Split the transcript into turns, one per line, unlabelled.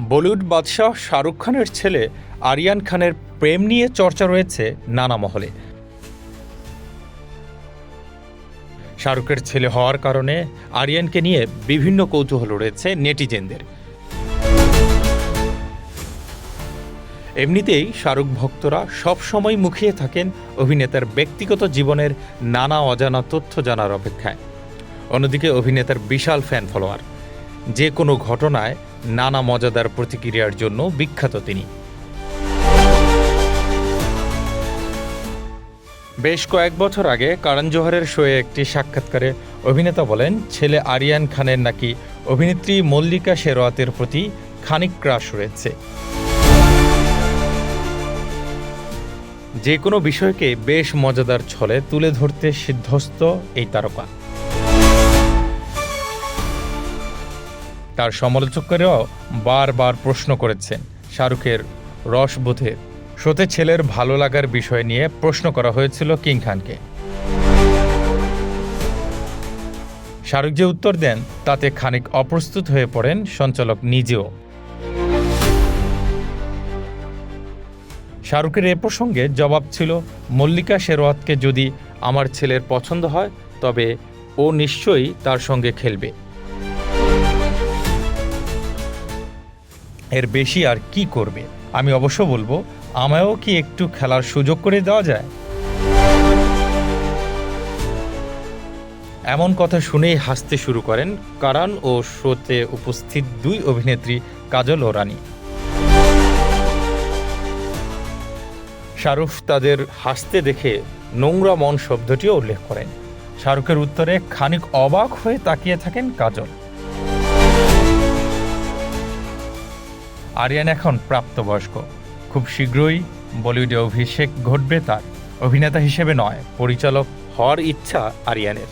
বলিউড বাদশাহ শাহরুখ খানের ছেলে আরিয়ান খানের প্রেম নিয়ে চর্চা রয়েছে নানা মহলে। শাহরুখের ছেলে হওয়ার কারণে আরিয়ানকে নিয়ে বিভিন্ন কৌতূহল রয়েছে নেটিজেনদের। এমনিতেই শাহরুখ ভক্তরা সবসময় মুখিয়ে থাকেন অভিনেতার ব্যক্তিগত জীবনের নানা অজানা তথ্য জানার অপেক্ষায়। অন্যদিকে অভিনেতার বিশাল ফ্যান ফলোয়ার যে কোনো ঘটনায় নানা মজাদার প্রতিক্রিয়ার জন্য বিখ্যাত তিনি। বেশ কয়েক বছর আগে কারণ জোহরের শোয়ে একটি সাক্ষাৎকারে অভিনেতা বলেন, ছেলে আরিয়ান খানের নাকি অভিনেত্রী মল্লিকা শেরওয়াতের প্রতি খানিক ক্রাশ রয়েছে। যে কোনো বিষয়কে বেশ মজাদার ছলে তুলে ধরতে সিদ্ধস্ত এই তারকা। তার সমালোচকেরাও বারবার প্রশ্ন করেছেন শাহরুখের রসবোধের শোতে ছেলের ভালো লাগার বিষয় নিয়ে প্রশ্ন করা হয়েছিল কিং খানকে। শাহরুখ যে উত্তর দেন, তাতে খানিক অপ্রস্তুত হয়ে পড়েন সঞ্চালক নিজেও। শাহরুখের এ প্রসঙ্গে জবাব ছিল, মল্লিকা শেরওয়াতকে যদি আমার ছেলের পছন্দ হয়, তবে ও নিশ্চয়ই তার সঙ্গে খেলবে। এর বেশি আর কি করবে? আমি অবশ্য বলব, আমায়ও কি একটু খেলার সুযোগ করে দেওয়া যায়? এমন কথা শুনেই হাসতে শুরু করেন কারান ও শোতে উপস্থিত দুই অভিনেত্রী কাজল ও রানী। শাহরুখ তাদের হাসতে দেখে নোংরা মন শব্দটিও উল্লেখ করেন। শাহরুখের উত্তরে খানিক অবাক হয়ে তাকিয়ে থাকেন কাজল। আরিয়ান এখন প্রাপ্তবয়স্ক। খুব শীঘ্রই বলিউডে অভিষেক ঘটবে তার। অভিনেতা হিসেবে নয়, পরিচালক হওয়ার ইচ্ছা আরিয়ানের।